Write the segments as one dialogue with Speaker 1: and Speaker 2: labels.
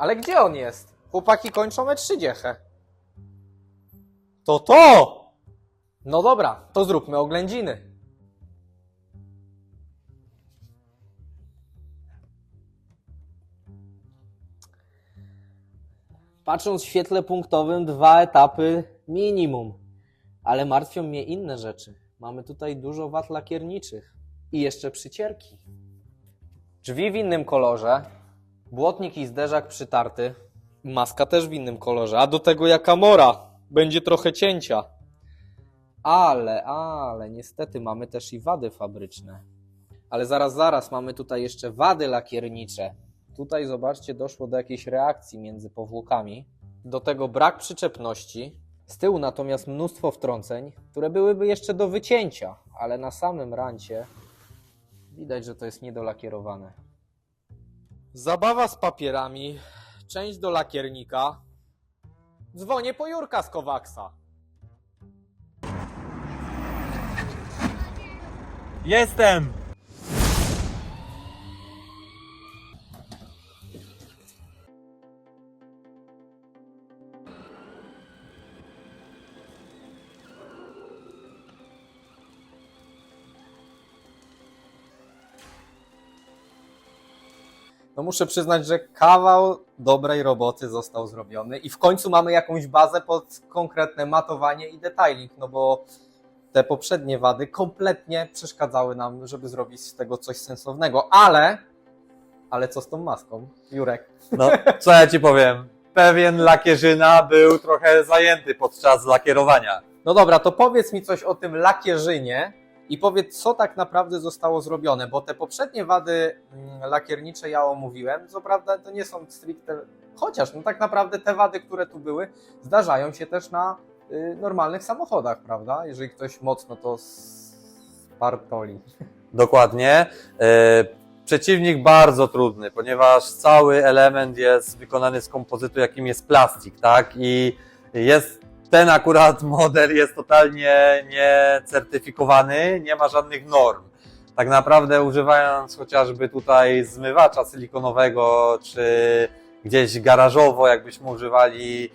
Speaker 1: Ale gdzie on jest? Chłopaki kończą me 30.
Speaker 2: To to!
Speaker 1: No dobra, to zróbmy oględziny. Patrząc w świetle punktowym, dwa etapy minimum. Ale martwią mnie inne rzeczy. Mamy tutaj dużo wat lakierniczych i jeszcze przycierki. Drzwi w innym kolorze, błotnik i zderzak przytarty, maska też w innym kolorze, a do tego jaka mora. Będzie trochę cięcia. Ale, ale, niestety mamy też i wady fabryczne. Ale zaraz, zaraz, mamy tutaj jeszcze wady lakiernicze. Tutaj zobaczcie, doszło do jakiejś reakcji między powłokami. Do tego brak przyczepności. Z tyłu natomiast mnóstwo wtrąceń, które byłyby jeszcze do wycięcia, ale na samym rancie widać, że to jest niedolakierowane. Zabawa z papierami, część do lakiernika. Dzwonię po Jurka z Kowaksa.
Speaker 2: Jestem!
Speaker 1: No muszę przyznać, że kawał dobrej roboty został zrobiony i w końcu mamy jakąś bazę pod konkretne matowanie i detailing, no bo te poprzednie wady kompletnie przeszkadzały nam, żeby zrobić z tego coś sensownego, ale ale co z tą maską? Jurek.
Speaker 2: No, co ja ci powiem? Pewien lakierzyna był trochę zajęty podczas lakierowania.
Speaker 1: No dobra, to powiedz mi coś o tym lakierzynie i powiedz, co tak naprawdę zostało zrobione, bo te poprzednie wady mm, lakiernicze ja omówiłem, co prawda to nie są stricte, chociaż no tak naprawdę te wady, które tu były, zdarzają się też na y, normalnych samochodach, prawda? Jeżeli ktoś mocno to spartoli.
Speaker 2: Dokładnie. E, Przeciwnik bardzo trudny, ponieważ cały element jest wykonany z kompozytu, jakim jest plastik, tak? I jest ten akurat model jest totalnie niecertyfikowany, nie ma żadnych norm. Tak naprawdę używając chociażby tutaj zmywacza silikonowego, czy gdzieś garażowo, jakbyśmy używali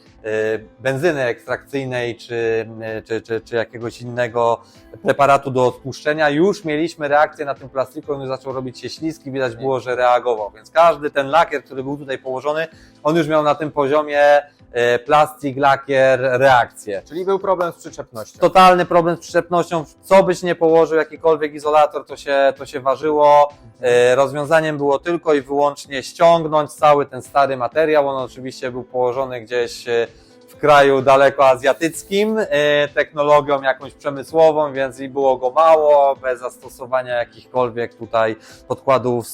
Speaker 2: benzyny ekstrakcyjnej, czy, e, czy, czy, czy jakiegoś innego preparatu do odpuszczenia, już mieliśmy reakcję na tym plastiku, on już zaczął robić się śliski, widać było, że reagował. Więc każdy ten lakier, który był tutaj położony, on już miał na tym poziomie e, plastik, lakier, reakcję.
Speaker 1: Czyli był problem z przyczepnością.
Speaker 2: Totalny problem z przyczepnością, co byś nie położył, jakikolwiek izolator, to się, to się ważyło. E, Rozwiązaniem było tylko i wyłącznie ściągnąć cały ten stary materiał. On oczywiście był położony gdzieś e, w kraju daleko azjatyckim, e, technologią jakąś przemysłową, więc i było go mało, bez zastosowania jakichkolwiek tutaj podkładów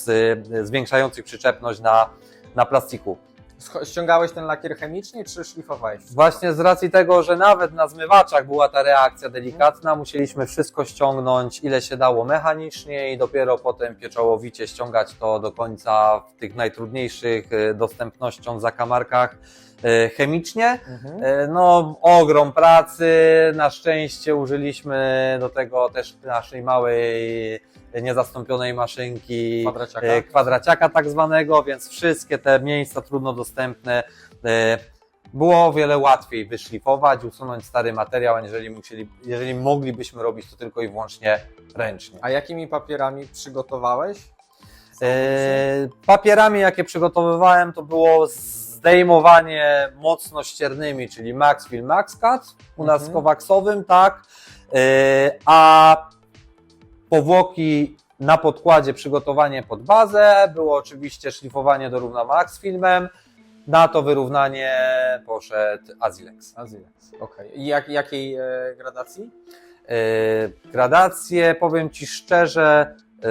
Speaker 2: e, zwiększających przyczepność na, na plastiku.
Speaker 1: Ściągałeś ten lakier chemicznie, czy szlifowałeś?
Speaker 2: Właśnie z racji tego, że nawet na zmywaczach była ta reakcja delikatna, musieliśmy wszystko ściągnąć ile się dało mechanicznie i dopiero potem pieczołowicie ściągać to do końca w tych najtrudniejszych e, dostępnością zakamarkach chemicznie.
Speaker 1: Mhm.
Speaker 2: E, No, ogrom pracy. Na szczęście użyliśmy do tego też naszej małej, e, niezastąpionej maszynki
Speaker 1: Kwadraciaka.
Speaker 2: e, kwadraciaka tak zwanego, więc wszystkie te miejsca trudno dostępne e, było o wiele łatwiej wyszlifować, usunąć stary materiał, aniżeli musieli, jeżeli moglibyśmy robić to tylko i wyłącznie ręcznie.
Speaker 1: A jakimi papierami przygotowałeś?
Speaker 2: E, papierami, jakie przygotowywałem, to było zdejmowanie mocno ściernymi, czyli Maxfield MaxCut, u nas
Speaker 1: Mhm.
Speaker 2: kowaksowym, tak, E, a powłoki na podkładzie przygotowanie pod bazę, było oczywiście szlifowanie do równa Maxfilmem, na to wyrównanie poszedł Azilex.
Speaker 1: Azilex. Okej. I jak, jakiej e, gradacji?
Speaker 2: E, Gradacje, powiem Ci szczerze, e,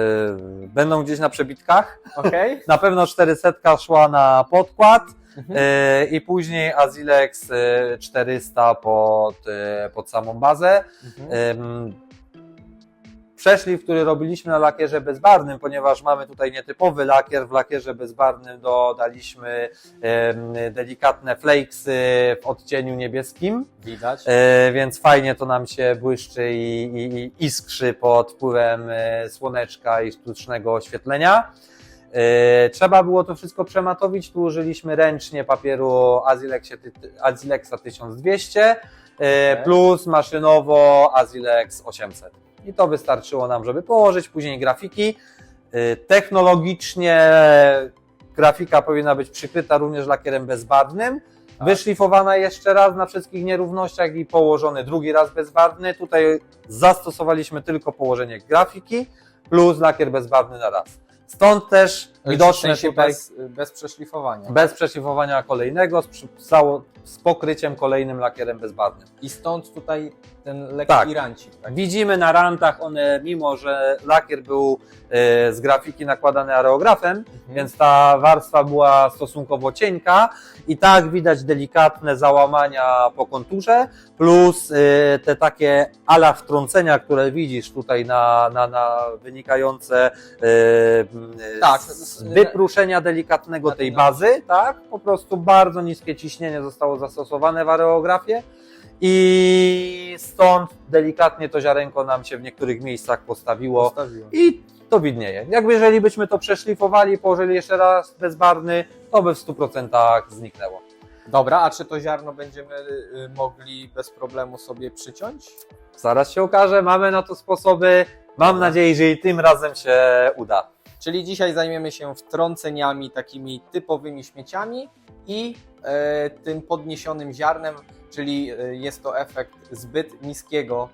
Speaker 2: będą gdzieś na przebitkach,
Speaker 1: Okej.
Speaker 2: Na pewno 400 szła na podkład
Speaker 1: Mhm.
Speaker 2: e, i później Azilex e, 400 pod, e, pod samą bazę.
Speaker 1: Mhm.
Speaker 2: Em, Przeszlif, który robiliśmy na lakierze bezbarwnym, ponieważ mamy tutaj nietypowy lakier, w lakierze bezbarwnym dodaliśmy em, delikatne flakesy w odcieniu niebieskim,
Speaker 1: Widać.
Speaker 2: e, więc fajnie to nam się błyszczy i, i, i iskrzy pod wpływem e, słoneczka i sztucznego oświetlenia. Yy, trzeba było to wszystko przematowić, tu użyliśmy ręcznie papieru Azilexa 1200 yy, plus maszynowo Azilex 800. I to wystarczyło nam, żeby położyć później grafiki. Yy, Technologicznie grafika powinna być przykryta również lakierem bezbarwnym.
Speaker 1: Tak.
Speaker 2: Wyszlifowana jeszcze raz na wszystkich nierównościach i położony drugi raz bezbarwny. Tutaj zastosowaliśmy tylko położenie grafiki plus lakier bezbarwny na raz. Stąd też widoczne
Speaker 1: W sensie
Speaker 2: tutaj
Speaker 1: bez, bez przeszlifowania.
Speaker 2: bez przeszlifowania kolejnego z, przy- cało- z pokryciem kolejnym lakierem bezbarwnym.
Speaker 1: I stąd tutaj ten lekki
Speaker 2: Tak.
Speaker 1: rancik. Tak?
Speaker 2: Widzimy na rantach one, mimo że lakier był e, z grafiki nakładany areografem,
Speaker 1: Mhm.
Speaker 2: więc ta warstwa była stosunkowo cienka i tak widać delikatne załamania po konturze, plus y, te takie ala wtrącenia, które widzisz tutaj na, na, na wynikające y, y,
Speaker 1: Tak,
Speaker 2: z
Speaker 1: z-
Speaker 2: wypruszenia delikatnego tej bazy, tak? Po prostu bardzo niskie ciśnienie zostało zastosowane w areografie. I stąd delikatnie to ziarenko nam się w niektórych miejscach postawiło.
Speaker 1: Postawiłem.
Speaker 2: I to widnieje. Jakby jeżeli byśmy to przeszlifowali, położyli jeszcze raz bezbarwny, to by w 100% zniknęło.
Speaker 1: Dobra, a czy to ziarno będziemy y, mogli bez problemu sobie przyciąć?
Speaker 2: Zaraz się okaże, mamy na to sposoby. Mam nadzieję, że i tym razem się uda.
Speaker 1: Czyli dzisiaj zajmiemy się wtrąceniami takimi typowymi śmieciami i e, tym podniesionym ziarnem, czyli e, jest to efekt zbyt niskiego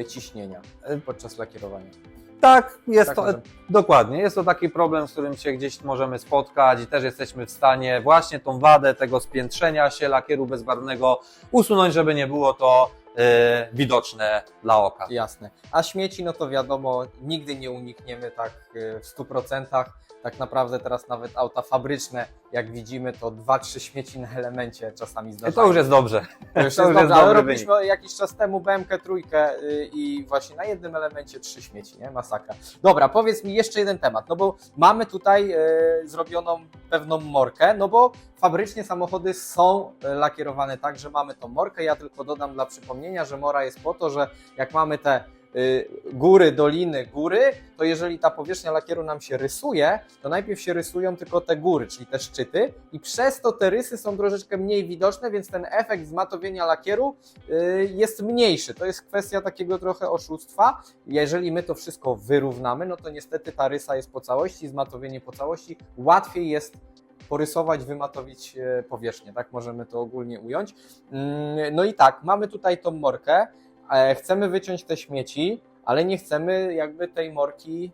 Speaker 1: e, ciśnienia e, podczas lakierowania.
Speaker 2: Tak, jest
Speaker 1: Tak
Speaker 2: to
Speaker 1: możemy-
Speaker 2: dokładnie. Jest to taki problem, z którym się gdzieś możemy spotkać i też jesteśmy w stanie właśnie tą wadę tego spiętrzenia się lakieru bezbarwnego usunąć, żeby nie było to e, widoczne dla oka.
Speaker 1: Jasne. A śmieci, no to wiadomo, nigdy nie unikniemy tak e, w 100%. Tak naprawdę teraz nawet auta fabryczne, jak widzimy, to 2-3 śmieci na elemencie czasami zdarzają.
Speaker 2: to już jest dobrze.
Speaker 1: To już
Speaker 2: To
Speaker 1: jest
Speaker 2: już jest
Speaker 1: dobrze, ale robiliśmy jakiś czas temu BMK trójkę y, i właśnie na jednym elemencie trzy śmieci, nie? Masakra. Dobra, powiedz mi jeszcze jeden temat, no bo mamy tutaj y, zrobioną pewną morkę, no bo fabrycznie samochody są y, lakierowane tak, że mamy tą morkę. Ja tylko dodam dla przypomnienia, że mora jest po to, że jak mamy te góry, doliny, góry, to jeżeli ta powierzchnia lakieru nam się rysuje, to najpierw się rysują tylko te góry, czyli te szczyty i przez to te rysy są troszeczkę mniej widoczne, więc ten efekt zmatowienia lakieru y, jest mniejszy. To jest kwestia takiego trochę oszustwa. Jeżeli my to wszystko wyrównamy, no to niestety ta rysa jest po całości, zmatowienie po całości. Łatwiej jest porysować, wymatowić e, powierzchnię, tak możemy to ogólnie ująć. Mm, No i tak, mamy tutaj tą morkę, chcemy wyciąć te śmieci, ale nie chcemy jakby tej morki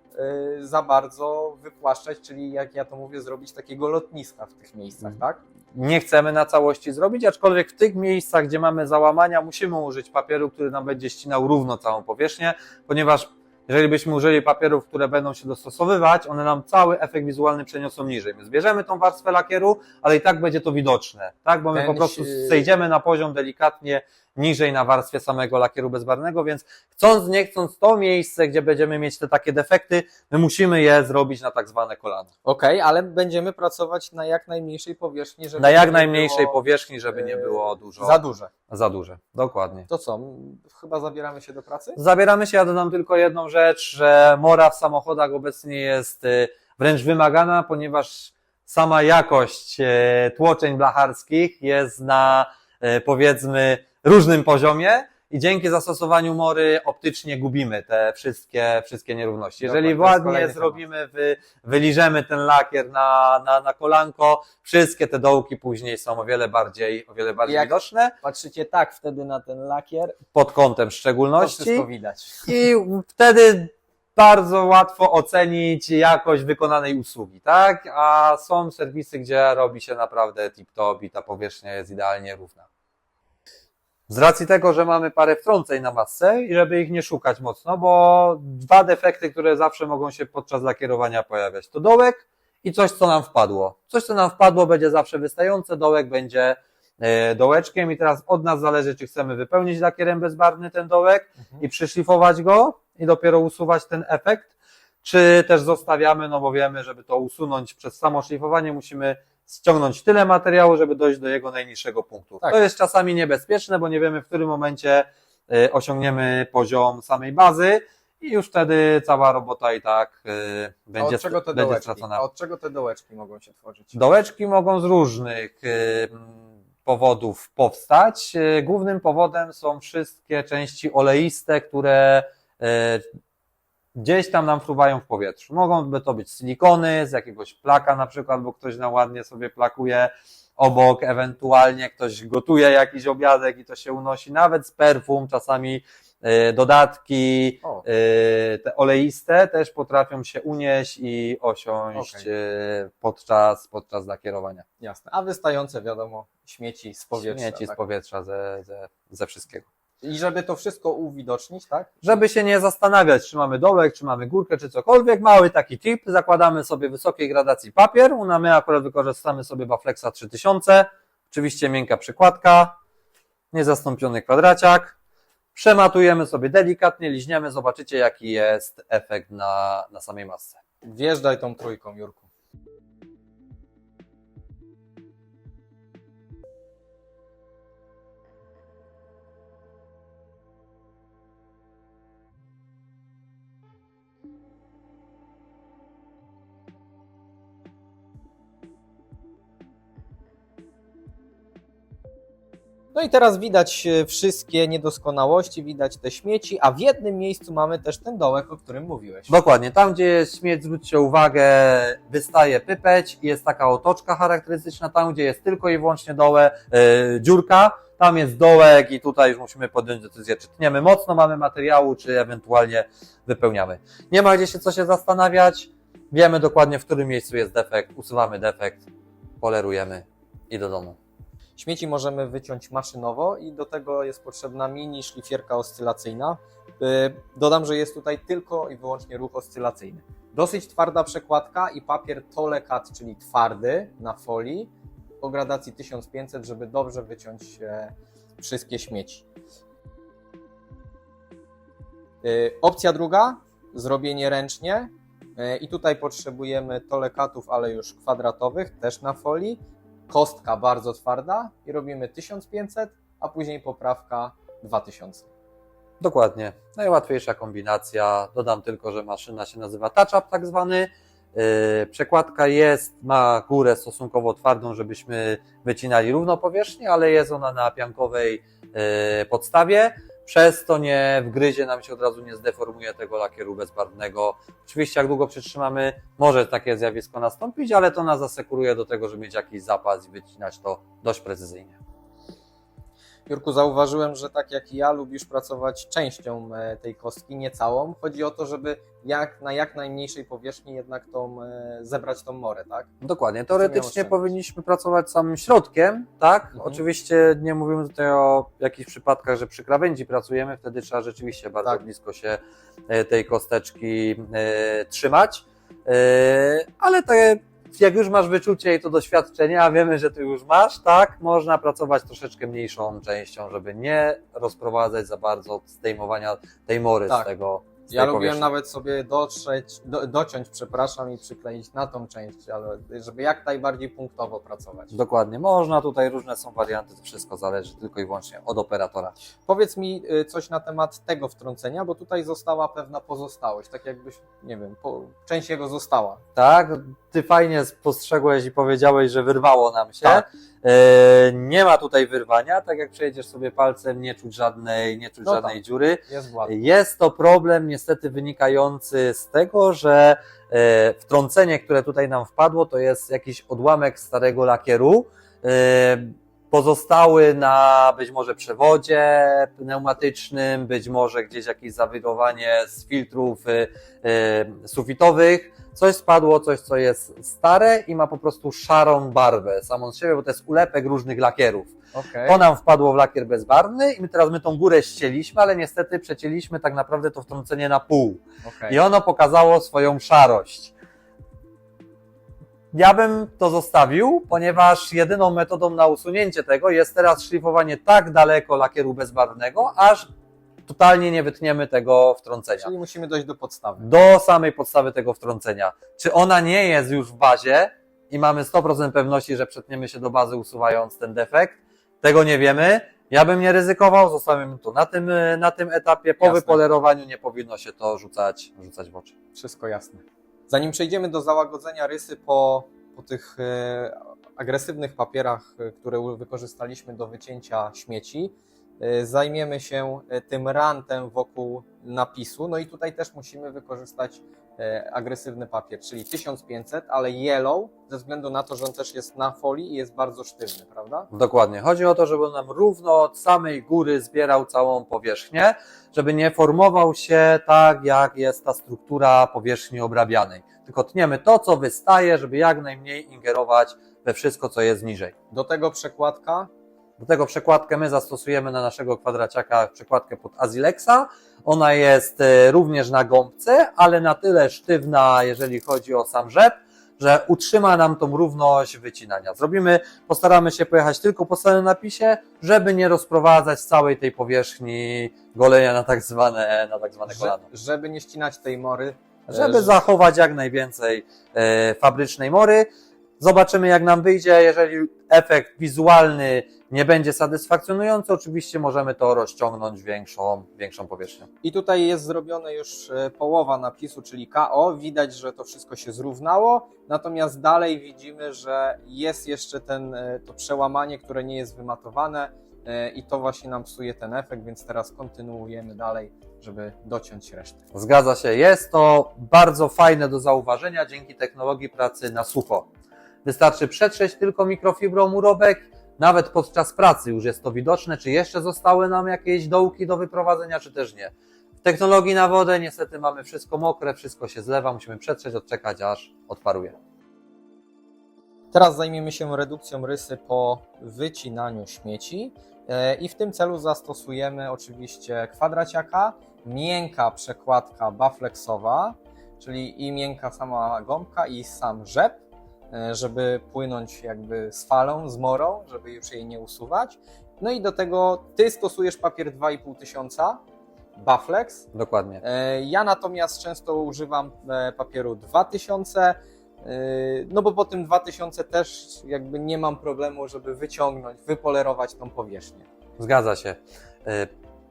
Speaker 1: y, za bardzo wypłaszczać, czyli jak ja to mówię, zrobić takiego lotniska w tych miejscach, tak?
Speaker 2: nie chcemy na całości zrobić, aczkolwiek w tych miejscach, gdzie mamy załamania, musimy użyć papieru, który nam będzie ścinał równo całą powierzchnię, ponieważ jeżeli byśmy użyli papierów, które będą się dostosowywać, one nam cały efekt wizualny przeniosą niżej. My zbierzemy tą warstwę lakieru, ale i tak będzie to widoczne, tak? Bo my
Speaker 1: Ten
Speaker 2: po prostu zejdziemy na poziom delikatnie niżej na warstwie samego lakieru bezbarwnego, więc chcąc, nie chcąc, to miejsce, gdzie będziemy mieć te takie defekty, my musimy je zrobić na tak zwane kolano.
Speaker 1: Okej, ale będziemy pracować na jak najmniejszej powierzchni, żeby
Speaker 2: Na jak
Speaker 1: nie
Speaker 2: najmniejszej
Speaker 1: było,
Speaker 2: powierzchni, żeby nie
Speaker 1: e,
Speaker 2: było dużo.
Speaker 1: Za duże.
Speaker 2: Za duże, dokładnie.
Speaker 1: To co, chyba zabieramy się do pracy?
Speaker 2: Zabieramy się, ja dodam tylko jedną rzecz, że mora w samochodach obecnie jest y, wręcz wymagana, ponieważ sama jakość y, tłoczeń blacharskich jest na powiedzmy różnym poziomie i dzięki zastosowaniu mory optycznie gubimy te wszystkie, wszystkie nierówności. Jeżeli
Speaker 1: Dobra, to jest
Speaker 2: ładnie
Speaker 1: kolejny
Speaker 2: zrobimy, wy, wyliżemy ten lakier na, na, na kolanko, wszystkie te dołki później są o wiele bardziej, o wiele bardziej
Speaker 1: Jak-
Speaker 2: widoczne,
Speaker 1: Patrzycie tak wtedy na ten lakier,
Speaker 2: pod kątem
Speaker 1: to
Speaker 2: szczególności.
Speaker 1: wszystko widać.
Speaker 2: I wtedy bardzo łatwo ocenić jakość wykonanej usługi, tak? A są serwisy, gdzie robi się naprawdę tip-top i ta powierzchnia jest idealnie równa. Z racji tego, że mamy parę wtrąceń na masce i żeby ich nie szukać mocno, bo dwa defekty, które zawsze mogą się podczas lakierowania pojawiać, to dołek i coś, co nam wpadło. Coś, co nam wpadło, będzie zawsze wystające, dołek będzie e, dołeczkiem i teraz od nas zależy, czy chcemy wypełnić lakierem bezbarwny ten dołek, i przyszlifować go i dopiero usuwać ten efekt, czy też zostawiamy, no bo wiemy, żeby to usunąć przez samo szlifowanie, musimy ściągnąć tyle materiału, żeby dojść do jego najniższego punktu.
Speaker 1: Tak.
Speaker 2: To jest czasami niebezpieczne, bo nie wiemy, w którym momencie y, osiągniemy poziom samej bazy i już wtedy cała robota i tak
Speaker 1: A
Speaker 2: będzie,
Speaker 1: od czego te
Speaker 2: będzie
Speaker 1: dołeczki?
Speaker 2: stracona.
Speaker 1: A od czego te dołeczki mogą się tworzyć?
Speaker 2: Dołeczki mogą z różnych y, powodów powstać. Głównym powodem są wszystkie części oleiste, które gdzieś tam nam fruwają w powietrzu. Mogą by to być silikony z jakiegoś plaka na przykład, bo ktoś na ładnie sobie plakuje obok, ewentualnie ktoś gotuje jakiś obiadek i to się unosi, nawet z perfum, czasami y, dodatki,
Speaker 1: O,
Speaker 2: y, te oleiste też potrafią się unieść i osiąść
Speaker 1: Okej.
Speaker 2: y, podczas, podczas lakierowania.
Speaker 1: jasne. A wystające, wiadomo, śmieci z powietrza.
Speaker 2: Śmieci
Speaker 1: tak?
Speaker 2: z powietrza, ze, ze, ze wszystkiego.
Speaker 1: I żeby to wszystko uwidocznić, tak?
Speaker 2: Żeby się nie zastanawiać, czy mamy dołek, czy mamy górkę, czy cokolwiek, mały taki tip, zakładamy sobie wysokiej gradacji papier, u my akurat wykorzystamy sobie Baflexa 3000, oczywiście miękka przykładka, niezastąpiony kwadraciak, przematujemy sobie delikatnie, liźniemy, zobaczycie jaki jest efekt na, na samej masce.
Speaker 1: Wjeżdżaj tą trójką, Jurku. No i teraz widać e, wszystkie niedoskonałości, widać te śmieci, a w jednym miejscu mamy też ten dołek, o którym mówiłeś.
Speaker 2: Dokładnie, tam gdzie jest śmieć, zwróćcie uwagę, wystaje pypeć jest taka otoczka charakterystyczna, tam gdzie jest tylko i wyłącznie dołe, yy, dziurka, tam jest dołek i tutaj już musimy podjąć decyzję, czy tniemy mocno, mamy materiału, czy ewentualnie wypełniamy. Nie ma gdzie się co się zastanawiać, wiemy dokładnie w którym miejscu jest defekt, usuwamy defekt, polerujemy i do domu.
Speaker 1: Śmieci możemy wyciąć maszynowo i do tego jest potrzebna mini szlifierka oscylacyjna. Yy, Dodam, że jest tutaj tylko i wyłącznie ruch oscylacyjny. Dosyć twarda przekładka i papier Tolecat, czyli twardy na folii o gradacji 1500, żeby dobrze wyciąć e, wszystkie śmieci. Yy, Opcja druga, zrobienie ręcznie. Yy, I tutaj potrzebujemy tolekatów, ale już kwadratowych, też na folii kostka bardzo twarda i robimy 1500, a później poprawka 2000.
Speaker 2: Dokładnie. Najłatwiejsza kombinacja. Dodam tylko, że maszyna się nazywa touch-up tak zwany. Yy, Przekładka jest, ma górę stosunkowo twardą, żebyśmy wycinali równo powierzchnię, ale jest ona na piankowej yy, podstawie. Przez to nie wgryzie nam się od razu nie zdeformuje tego lakieru bezbarwnego. Oczywiście jak długo przytrzymamy, może takie zjawisko nastąpić, ale to nas asekuruje do tego, żeby mieć jakiś zapas i wycinać to dość precyzyjnie.
Speaker 1: Jurku, zauważyłem, że tak jak ja lubisz pracować częścią e, tej kostki, nie całą. Chodzi o to, żeby jak, na jak najmniejszej powierzchni jednak tą, e, zebrać tą morę, tak?
Speaker 2: Dokładnie. Teoretycznie powinniśmy pracować samym środkiem, tak?
Speaker 1: Mhm.
Speaker 2: Oczywiście nie mówimy tutaj o jakichś przypadkach, że przy krawędzi pracujemy, wtedy trzeba rzeczywiście bardzo
Speaker 1: Tak.
Speaker 2: blisko się e, tej kosteczki trzymać. Ale te, jak już masz wyczucie i to doświadczenie, a wiemy, że ty już masz, tak? Można pracować troszeczkę mniejszą częścią, żeby nie rozprowadzać za bardzo zdejmowania tej mory
Speaker 1: Tak.
Speaker 2: z tego.
Speaker 1: Ja lubiłem
Speaker 2: powierzchni.
Speaker 1: nawet sobie dotrzeć, do, dociąć, przepraszam, i przykleić na tą część, ale żeby jak najbardziej punktowo pracować.
Speaker 2: Dokładnie, można, tutaj różne są warianty, to wszystko zależy tylko i wyłącznie od operatora.
Speaker 1: Powiedz mi y, coś na temat tego wtrącenia, bo tutaj została pewna pozostałość, tak jakbyś, nie wiem, po, część jego została.
Speaker 2: Tak, ty fajnie spostrzegłeś i powiedziałeś, że wyrwało nam się.
Speaker 1: Tak.
Speaker 2: E, nie ma tutaj wyrwania, tak jak przejdziesz sobie palcem, nie czuć żadnej, nie czuć
Speaker 1: No
Speaker 2: żadnej
Speaker 1: tak.
Speaker 2: dziury.
Speaker 1: Jest.
Speaker 2: Jest to problem niestety wynikający z tego, że e, wtrącenie, które tutaj nam wpadło, to jest jakiś odłamek starego lakieru. Pozostały na być może przewodzie pneumatycznym, być może gdzieś jakieś zawirowanie z filtrów e, e, sufitowych. Coś spadło, coś co jest stare i ma po prostu szarą barwę samą z siebie, bo to jest ulepek różnych lakierów.
Speaker 1: Okej.
Speaker 2: To nam wpadło w lakier bezbarwny i my teraz my tą górę ścieliśmy, ale niestety przecięliśmy tak naprawdę to wtrącenie na pół.
Speaker 1: okej.
Speaker 2: I ono pokazało swoją szarość. Ja bym to zostawił, ponieważ jedyną metodą na usunięcie tego jest teraz szlifowanie tak daleko lakieru bezbarwnego, aż totalnie nie wytniemy tego wtrącenia.
Speaker 1: Czyli musimy dojść do podstawy.
Speaker 2: Do samej podstawy tego wtrącenia. Czy ona nie jest już w bazie i mamy 100% pewności, że przetniemy się do bazy usuwając ten defekt? Tego nie wiemy, Ja bym nie ryzykował, zostawiam to na tym, na tym etapie. Po
Speaker 1: Jasne.
Speaker 2: wypolerowaniu nie powinno się to rzucać, rzucać w oczy.
Speaker 1: Wszystko jasne. Zanim przejdziemy do załagodzenia rysy po, po tych e, agresywnych papierach, e, które wykorzystaliśmy do wycięcia śmieci, e, zajmiemy się tym rantem wokół napisu. No i tutaj też musimy wykorzystać agresywny papier, czyli 1500, ale yellow, ze względu na to, że on też jest na folii i jest bardzo sztywny, prawda?
Speaker 2: Dokładnie. Chodzi o to, żeby on nam równo od samej góry zbierał całą powierzchnię, żeby nie formował się tak, jak jest ta struktura powierzchni obrabianej. Tylko tniemy to, co wystaje, żeby jak najmniej ingerować we wszystko, co jest niżej.
Speaker 1: Do tego przekładka
Speaker 2: Do tego przekładkę my zastosujemy na naszego kwadraciaka przekładkę pod Azilexa. Ona jest e, również na gąbce, ale na tyle sztywna, jeżeli chodzi o sam rzep, że utrzyma nam tą równość wycinania. Zrobimy, postaramy się pojechać tylko po samym napisie, żeby nie rozprowadzać całej tej powierzchni golenia na tak zwane, na tak zwane
Speaker 1: że,
Speaker 2: kolano.
Speaker 1: żeby nie ścinać tej mory. e,
Speaker 2: Żeby
Speaker 1: że-
Speaker 2: zachować jak najwięcej e, fabrycznej mory. Zobaczymy jak nam wyjdzie. Jeżeli efekt wizualny nie będzie satysfakcjonujący, oczywiście możemy to rozciągnąć większą, większą powierzchnią.
Speaker 1: I tutaj jest zrobione już e, połowa napisu, czyli KO. Widać, że to wszystko się zrównało, natomiast dalej widzimy, że jest jeszcze ten, e, to przełamanie, które nie jest wymatowane e, i to właśnie nam psuje ten efekt, więc teraz kontynuujemy dalej, żeby dociąć resztę.
Speaker 2: Zgadza się, jest to bardzo fajne do zauważenia dzięki technologii pracy na sucho. Wystarczy przetrzeć tylko mikrofibrą murobek, nawet podczas pracy już jest to widoczne, czy jeszcze zostały nam jakieś dołki do wyprowadzenia, czy też nie. W technologii na wodę niestety mamy wszystko mokre, wszystko się zlewa, musimy przetrzeć, odczekać aż odparuje.
Speaker 1: Teraz zajmiemy się redukcją rysy po wycinaniu śmieci e, i w tym celu zastosujemy oczywiście kwadraciaka, miękka przekładka baflexowa, czyli i miękka sama gąbka i sam rzep, żeby płynąć jakby z falą, z morą, żeby już jej nie usuwać. No i do tego ty stosujesz papier 2,5 tysiąca, Baflex,
Speaker 2: Dokładnie.
Speaker 1: E, Ja natomiast często używam e, papieru 2000, e, no bo po tym 2000 też jakby nie mam problemu, żeby wyciągnąć, wypolerować tą powierzchnię.
Speaker 2: Zgadza się.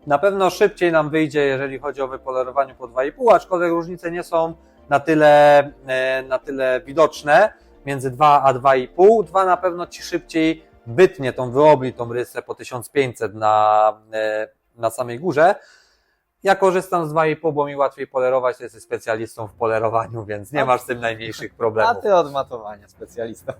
Speaker 2: Na pewno szybciej nam wyjdzie, jeżeli chodzi o wypolerowanie po 2,5, aczkolwiek różnice nie są na tyle, e, na tyle widoczne między 2 a 2,5. 2 na pewno Ci szybciej bytnie tą wyobli, tą rysę po 1500 na, e, na samej górze. Ja korzystam z 2,5, bo mi łatwiej polerować, to jesteś specjalistą w polerowaniu, więc nie
Speaker 1: A-
Speaker 2: masz z tym najmniejszych
Speaker 1: A
Speaker 2: problemów.
Speaker 1: ty od matowania specjalistą.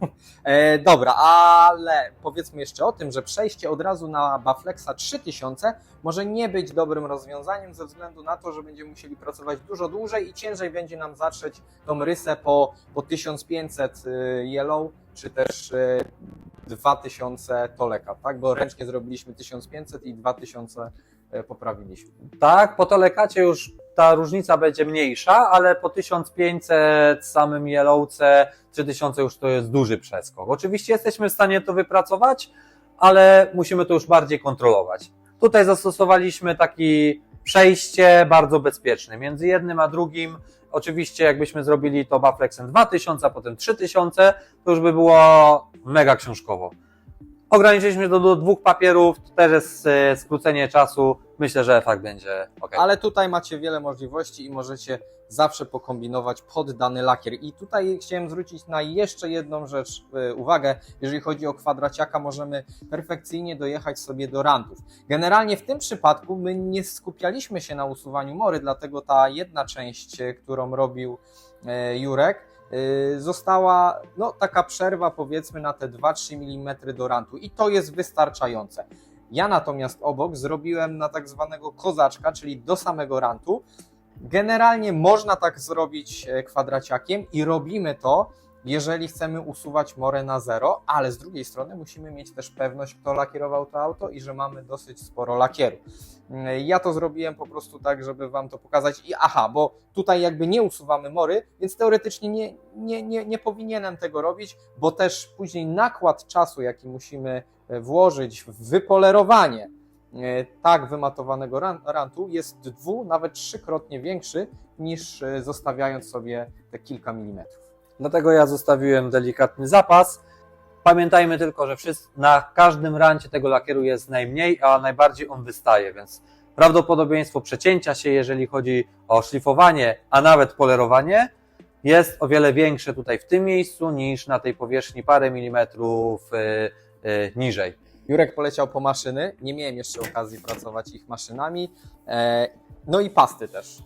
Speaker 1: E, dobra, ale powiedzmy jeszcze o tym, że przejście od razu na Baflexa 3000 może nie być dobrym rozwiązaniem ze względu na to, że będziemy musieli pracować dużo dłużej i ciężej będzie nam zatrzeć tą rysę po, po 1500 y, yellow, czy też y, 2000 toleka, tak? Bo ręcznie zrobiliśmy 1500 i 2000 y, poprawiliśmy.
Speaker 2: Tak, po telekacie już ta różnica będzie mniejsza, ale po 1500 samym Yellowce 3000 już to jest duży przeskok. Oczywiście jesteśmy w stanie to wypracować, ale musimy to już bardziej kontrolować. Tutaj zastosowaliśmy taki przejście bardzo bezpieczne między jednym a drugim. Oczywiście jakbyśmy zrobili to Baflexem 2000, a potem 3000, to już by było mega książkowo. Ograniczyliśmy to do dwóch papierów, to też jest e, skrócenie czasu. Myślę, że efekt będzie ok.
Speaker 1: Ale tutaj macie wiele możliwości i możecie zawsze pokombinować pod dany lakier. I tutaj chciałem zwrócić na jeszcze jedną rzecz y, uwagę. Jeżeli chodzi o kwadraciaka, możemy perfekcyjnie dojechać sobie do rantów. Generalnie w tym przypadku my nie skupialiśmy się na usuwaniu mory, dlatego ta jedna część, y, którą robił Jurek, została no, taka przerwa powiedzmy na te 2-3 mm do rantu i to jest wystarczające. Ja natomiast obok zrobiłem na tak zwanego kozaczka, czyli do samego rantu. Generalnie można tak zrobić e, kwadraciakiem i robimy to, jeżeli chcemy usuwać morę na zero, ale z drugiej strony musimy mieć też pewność, kto lakierował to auto i że mamy dosyć sporo lakieru. Mm, Ja to zrobiłem po prostu tak, żeby Wam to pokazać. I aha, bo tutaj jakby nie usuwamy mory, więc teoretycznie nie, nie, nie, nie powinienem tego robić, bo też później nakład czasu, jaki musimy e, włożyć w wypolerowanie e, tak wymatowanego ran- rantu jest dwu, nawet trzykrotnie większy niż e, zostawiając sobie te kilka milimetrów.
Speaker 2: Dlatego ja zostawiłem delikatny zapas. Pamiętajmy tylko, że na każdym rancie tego lakieru jest najmniej, a najbardziej on wystaje, więc prawdopodobieństwo przecięcia się, jeżeli chodzi o szlifowanie, a nawet polerowanie, jest o wiele większe tutaj w tym miejscu niż na tej powierzchni parę milimetrów y, y, niżej.
Speaker 1: Jurek poleciał po maszyny, nie miałem jeszcze okazji pracować ich maszynami. E, no i pasty też.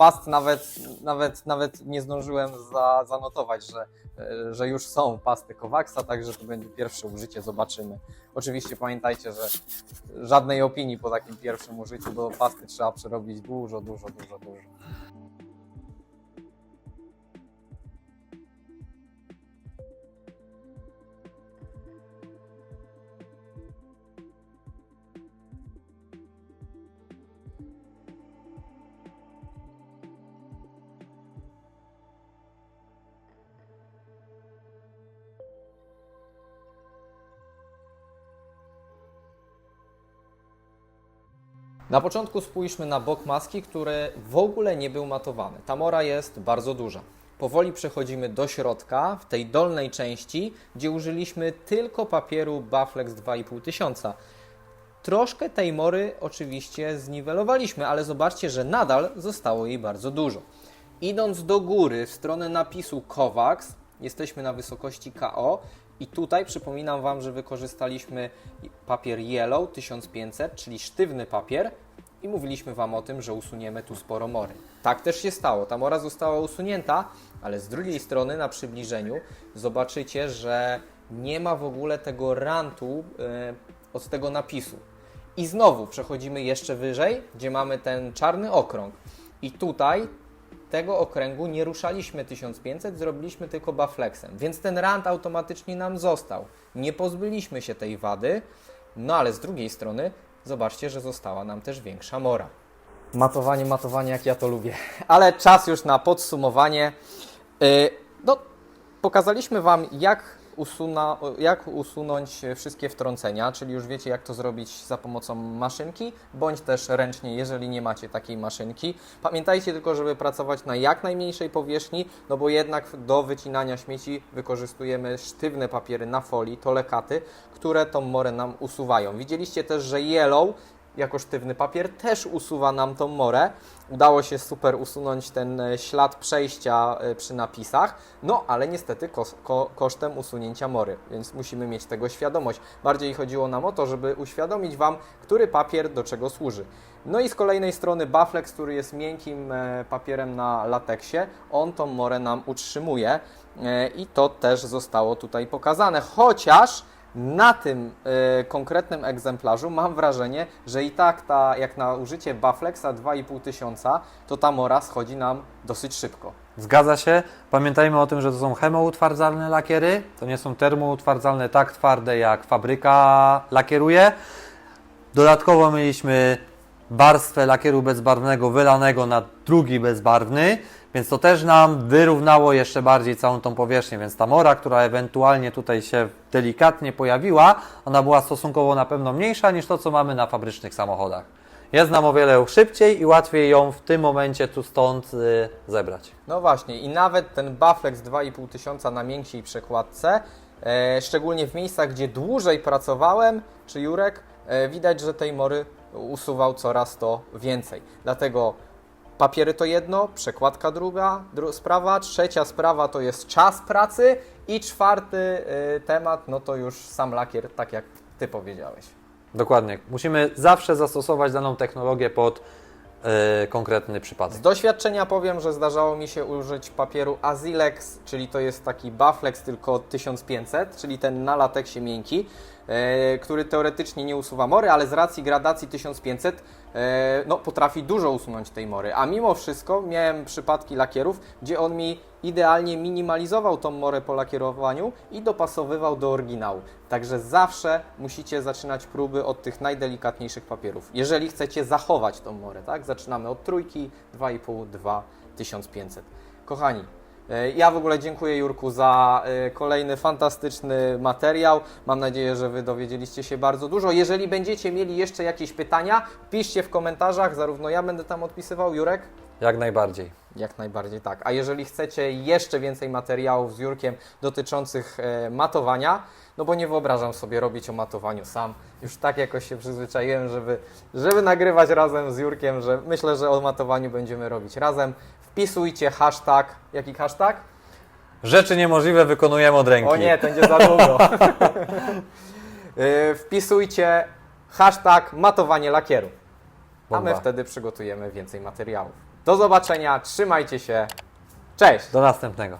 Speaker 1: Past nawet, nawet, nawet nie zdążyłem za, zanotować, że, e, że już są pasty Kowaxa, także to będzie pierwsze użycie, zobaczymy. Oczywiście pamiętajcie, że żadnej opinii po takim pierwszym użyciu, bo pasty trzeba przerobić dużo, dużo, dużo, dużo. Na początku spójrzmy na bok maski, który w ogóle nie był matowany. Ta mora jest bardzo duża. Powoli przechodzimy do środka, w tej dolnej części, gdzie użyliśmy tylko papieru Baflex 2500. Troszkę tej mory oczywiście zniwelowaliśmy, ale zobaczcie, że nadal zostało jej bardzo dużo. Idąc do góry w stronę napisu Kovacs, jesteśmy na wysokości KO i tutaj przypominam Wam, że wykorzystaliśmy papier Yellow 1500, czyli sztywny papier i mówiliśmy Wam o tym, że usuniemy tu sporo mory. Tak też się stało, ta mora została usunięta, ale z drugiej strony na przybliżeniu zobaczycie, że nie ma w ogóle tego rantu e, od tego napisu. I znowu przechodzimy jeszcze wyżej, gdzie mamy ten czarny okrąg. I tutaj tego okręgu nie ruszaliśmy 1500, zrobiliśmy tylko baflexem, więc ten rant automatycznie nam został. Nie pozbyliśmy się tej wady, no ale z drugiej strony zobaczcie, że została nam też większa mora. Matowanie, matowanie, jak ja to lubię. Ale czas już na podsumowanie. Yy, no, pokazaliśmy Wam, jak, usuna, jak usunąć wszystkie wtrącenia, czyli już wiecie, jak to zrobić za pomocą maszynki, bądź też ręcznie, jeżeli nie macie takiej maszynki. Pamiętajcie tylko, żeby pracować na jak najmniejszej powierzchni, no bo jednak do wycinania śmieci wykorzystujemy sztywne papiery na folii, to lekaty, które tą morę nam usuwają. Widzieliście też, że yellow jako sztywny papier też usuwa nam tą morę. Udało się super usunąć ten e, ślad przejścia e, przy napisach, no ale niestety kos- ko- kosztem usunięcia mory, więc musimy mieć tego świadomość. Bardziej chodziło nam o to, żeby uświadomić Wam, który papier do czego służy. No i z kolejnej strony Baflex, który jest miękkim e, papierem na lateksie, on tą morę nam utrzymuje i to też zostało tutaj pokazane, chociaż na tym e, konkretnym egzemplarzu mam wrażenie, że i tak ta, jak na użycie Baflexa 2,5 tysiąca, to ta mora schodzi nam dosyć szybko.
Speaker 2: Zgadza się. Pamiętajmy o tym, że to są chemoutwardzalne lakiery. To nie są termoutwardzalne tak twarde jak fabryka lakieruje. Dodatkowo mieliśmy warstwę lakieru bezbarwnego wylanego na drugi bezbarwny, więc to też nam wyrównało jeszcze bardziej całą tą powierzchnię, więc ta mora, która ewentualnie tutaj się delikatnie pojawiła, ona była stosunkowo na pewno mniejsza niż to, co mamy na fabrycznych samochodach. Jest nam o wiele szybciej i łatwiej ją w tym momencie tu stąd y, zebrać.
Speaker 1: No właśnie, i nawet ten Baflex 2,5 tysiąca na mięksiej przekładce, e, szczególnie w miejscach, gdzie dłużej pracowałem, czy Jurek, e, widać, że tej mory usuwał coraz to więcej. Dlatego papiery to jedno, przekładka druga dru sprawa, trzecia sprawa to jest czas pracy i czwarty e, temat, no to już sam lakier, tak jak Ty powiedziałeś.
Speaker 2: Dokładnie. Musimy zawsze zastosować daną technologię pod y, konkretny przypadek.
Speaker 1: Z doświadczenia powiem, że zdarzało mi się użyć papieru Azilex, czyli to jest taki Baflex tylko 1500, czyli ten na lateksie miękki, który teoretycznie nie usuwa mory, ale z racji gradacji 1500 e, no, potrafi dużo usunąć tej mory. A mimo wszystko miałem przypadki lakierów, gdzie on mi idealnie minimalizował tą morę po lakierowaniu i dopasowywał do oryginału. Także zawsze musicie zaczynać próby od tych najdelikatniejszych papierów. Jeżeli chcecie zachować tą morę, tak? Zaczynamy od trójki, 2,5, 2, 1500. Kochani, e, ja w ogóle dziękuję Jurku za e, kolejny fantastyczny materiał. Mam nadzieję, że Wy dowiedzieliście się bardzo dużo. Jeżeli będziecie mieli jeszcze jakieś pytania, piszcie w komentarzach, zarówno ja będę tam odpisywał, Jurek.
Speaker 2: Jak najbardziej.
Speaker 1: Jak najbardziej tak. A jeżeli chcecie jeszcze więcej materiałów z Jurkiem dotyczących e, matowania, no bo nie wyobrażam sobie robić o matowaniu sam. Już tak jakoś się przyzwyczaiłem, żeby, żeby nagrywać razem z Jurkiem, że myślę, że o matowaniu będziemy robić razem. Wpisujcie hashtag. Jaki hashtag?
Speaker 2: Rzeczy niemożliwe wykonujemy od ręki.
Speaker 1: O nie, to będzie za długo. E, Wpisujcie hashtag matowanie lakieru. A my
Speaker 2: Bomba.
Speaker 1: wtedy przygotujemy więcej materiałów. Do zobaczenia, trzymajcie się. Cześć!
Speaker 2: Do następnego.